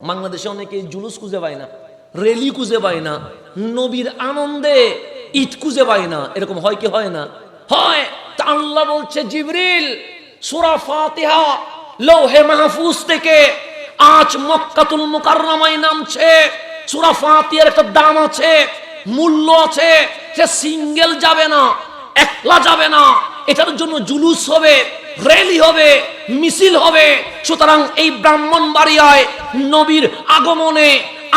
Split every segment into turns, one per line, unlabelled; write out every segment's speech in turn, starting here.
বাংলাদেশে অনেকে জুলুস খুঁজে পায় না রেলি খুঁজে পায় না, নবীর আনন্দে ঈদ খুঁজে পায় না, এরকম হয় কি হয় না? হয়। তা আল্লাহ বলছে, জিবরিল, সূরা ফাতিহা, লৌহে মাহফুজ থেকে আজ মক্কাতুল মুকাররমায় নামছে, সূরা ফাতিহার একটা দাম আছে, মূল্য আছে, সে সিঙ্গেল যাবে না, একলা যাবে না, এটার জন্য জুলুস হবে। র্যালি হবে, মিছিল হবে, সুতরাং এই ব্রাহ্মণ বাড়িয়ায় নবীর আগমনে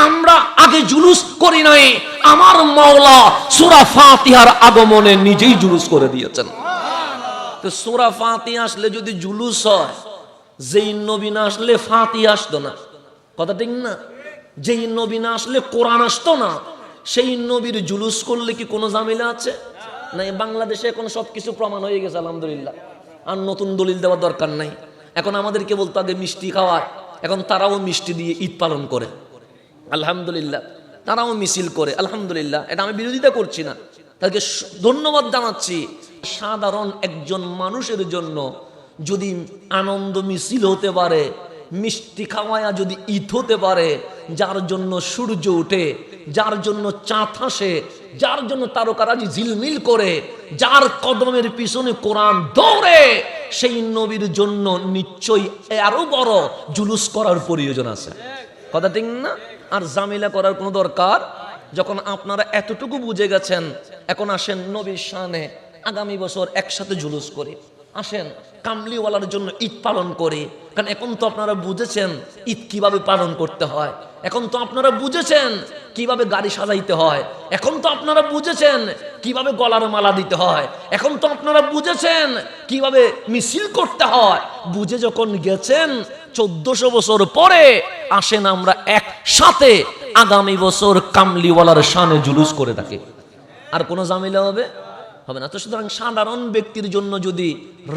আমরা আগে জুলুস করি নাই, আমার মাওলা সুরা ফাতিহার আগমনে নিজেই জুলুস করে দিয়েছেন। তো সুরা ফাতি আসলে যদি জুলুস হয়, যেই নবী না আসলে ফাতি আসতো না। কথা ঠিক না? যেই নবী না আসলে কোরআন আসতো না, সেই নবীর জুলুস করলে কি কোনো ঝামেলা আছে? না বাংলাদেশে এখন সবকিছু প্রমাণ হয়ে গেছে, আলহামদুলিল্লাহ। আর নতুন দলিল দেওয়ার দরকার নাই। এখন আমাদেরকে বলতো আগে মিষ্টি খাওয়ায়, এখন তারাও মিষ্টি দিয়ে ঈদ পালন করে। আলহামদুলিল্লাহ, তারাও মিছিল করে, আলহামদুলিল্লাহ। এটা আমি বিরোধিতা করছি না। তাদেরকে ধন্যবাদ জানাচ্ছি। সাধারণ একজন মানুষের জন্য যদি আনন্দ মিছিল হতে পারে, মিষ্টি খাওয়ায়া যদি ঈদ হতে পারে, যার জন্য সূর্য ওঠে, যার জন্য চাঁদ হাসে যার জন্য তারকারাজি ঝিলমিল করে, যার কদমের পিছনে কোরআন দৌড়ে, সেই নবীর জন্য নিশ্চয়ই আরও বড় জুলুস করার প্রয়োজন আছে। কথা ঠিক না? আর জামিলা করার কোনো দরকার? যখন আপনারা এতটুকু বুঝে গেছেন, এখন আসেন নবীর শানে আগামী বছর একসাথে জুলুস করি। আসেন, কামলিওয়ালার জন্য ঈদ পালন করি। কারণ এখন তো আপনারা বুঝেছেন ঈদ কীভাবে পালন করতে হয়। এখন তো আপনারা বুঝেছেন কীভাবে গাড়ি সাজাইতে হয়। এখন তো আপনারা বুঝেছেন কীভাবে গলার মালা দিতে হয়। এখন তো আপনারা বুঝেছেন কীভাবে মিছিল করতে হয়। বুঝে যখন গেছেন, চোদ্দশো বছর পরে আসেন আমরা একসাথে আগামী বছর কামলিওয়ালার শানে জুলুস করে থাকি। আর কোনো জামিলা হবে? হবে না। তো সুতরাং সাধারণ ব্যক্তির জন্য যদি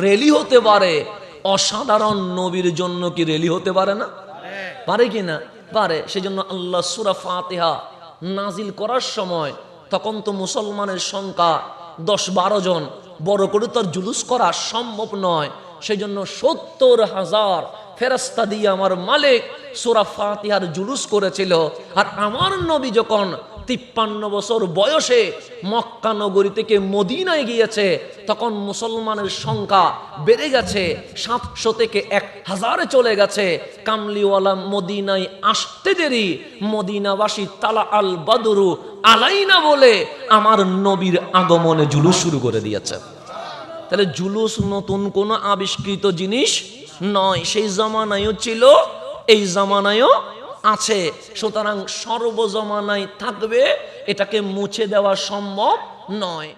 রেলি হতে পারে, অসাধারণ নবীর জন্য কি রেলি হতে পারে না? পারে কি না? পারে। সেজন্য আল্লাহ সুরা ফাতেহা নাজিল করার সময় তখন তো মুসলমানের সংখ্যা দশ বারো জন, বড় করে তার জুলুস করা সম্ভব নয়। সেই জন্য সত্তর হাজার ফেরাস্তা দিয়ে আমার মালিক সুরা ফাতিহার জুলুস করেছিল। আর আমার নবী যখন তিপ্পান্ন বছর বয়সে মক্কা নগরী থেকে মদিনায় গিয়েছে, তখন মুসলমানের সংখ্যা বেড়ে গেছে, সাতশো থেকে এক হাজারে চলে গেছে। কামলিওয়ালা মদিনায় আসতে দেরি, মদিনাবাসী তালা আল বাদরু আলাইনা বলে আমার নবীর আগমনে জুলুস শুরু করে দিয়েছে। তাহলে জুলুস নতুন কোনো আবিষ্কৃত জিনিস নয়, সেই জমানায়ও ছিল এই জামানায়ও আছে। সুতরাং সর্বজমানায় থাকবে এটাকে মুছে দেওয়া সম্ভব নয়।